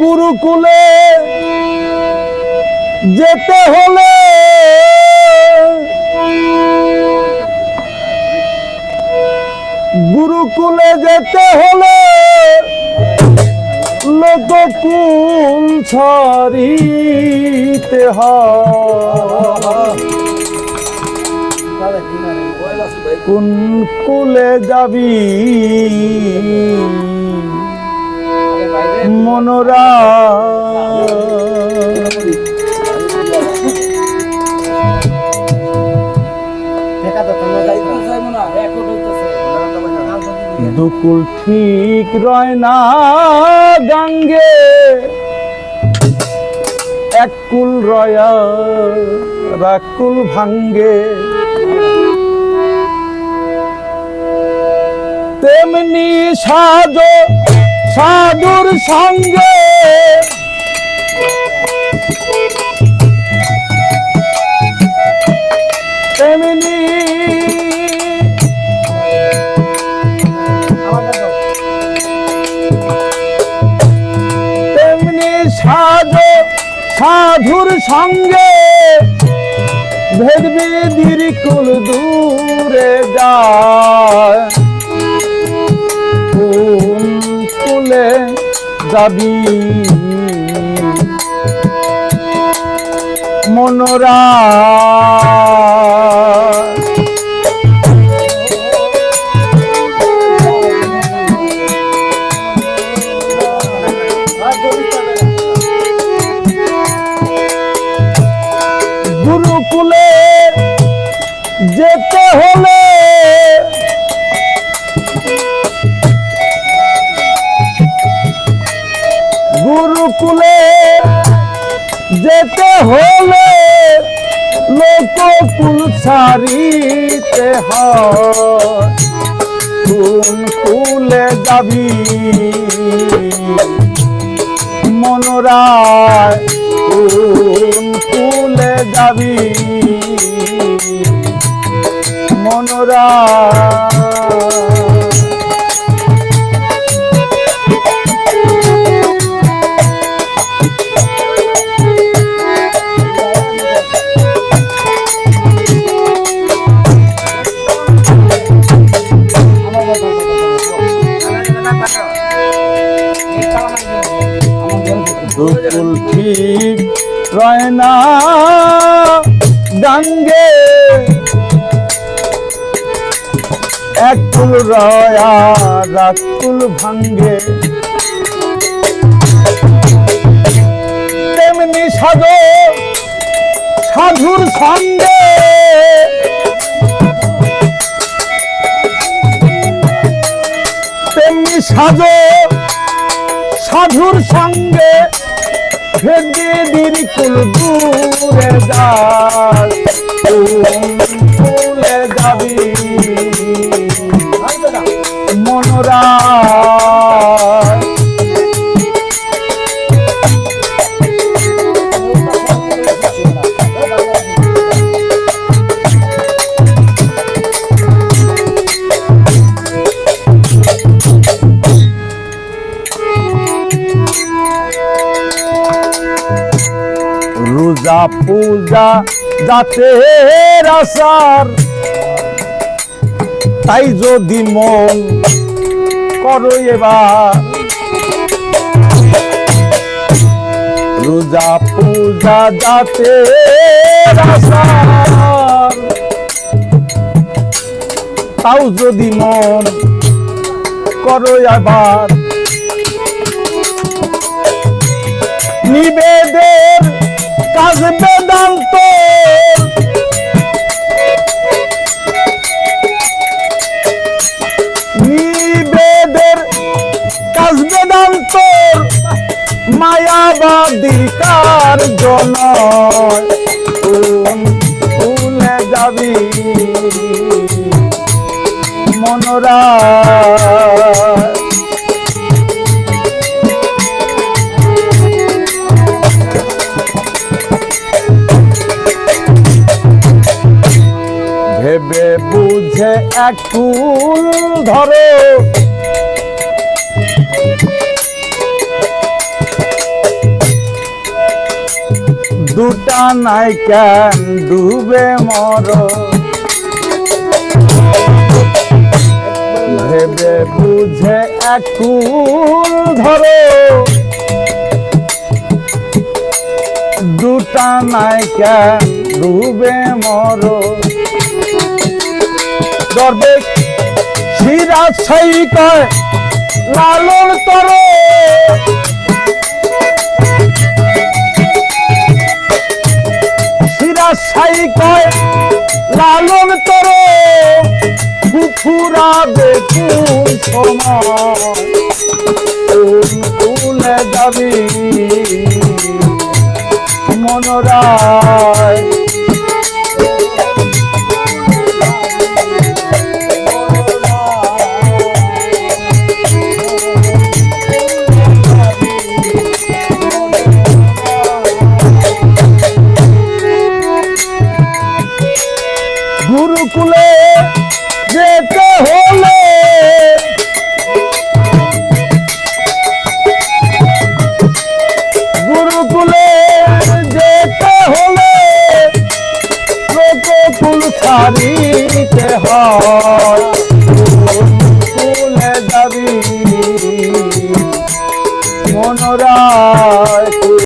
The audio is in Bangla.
গুরুকুলে যেতে হলে গুরুকুলে যেতে হলে লোককুল ছাড়িতে কোন কুলে যাবি? মনোরা দুকুল ঠিক রয় না গাঙ্গে এক কুল রয়া রাকুল ভাঙ্গে। তেমনি সাজ সাধুর সঙ্গে। তেমনি তেমনি সাজ সাধুর সঙ্গে ভেদবি দিরিকুল দূরে যায়। যাবি? মনোরা। গুরুকুলে যেতে হলে গুরুকুলে যেতে হলে লোককুল ছাড়িতে হয়। কোন কুলে যাবি? মনোরায় কুলে যাবি? মনোরায় দুকুল ঠিক রয় না গাঙ্গে এক কুল রয়া রাকুল ভাঙ্গে। তেমনি সাধু সাধুর সঙ্গে তেমনি সাধু সাধুর সঙ্গে। ভেদে দিরি কুল দূরে যায় কুলে যাবি রোজা যাতে আসার তাই যদি মন করো এবার। রোজা পূজা যাতে আসার তাও যদি মন করো আবার নিবেদের মনোরা ভেবে বুঝে এক কুল ধরো। দুটা নাই কেন ডুবে মর। বুঝে একুল ধরো। দুটা নাই কেন ডুবে মর। দরবে শিরা ছাই কয়, লালন তর শিরা ছাই কয়, লালন তর ফুফুরা বেকুন কোন কুলে যাবি মনোরায় গুরুকুলে যেতে ছাড়িতে হয়।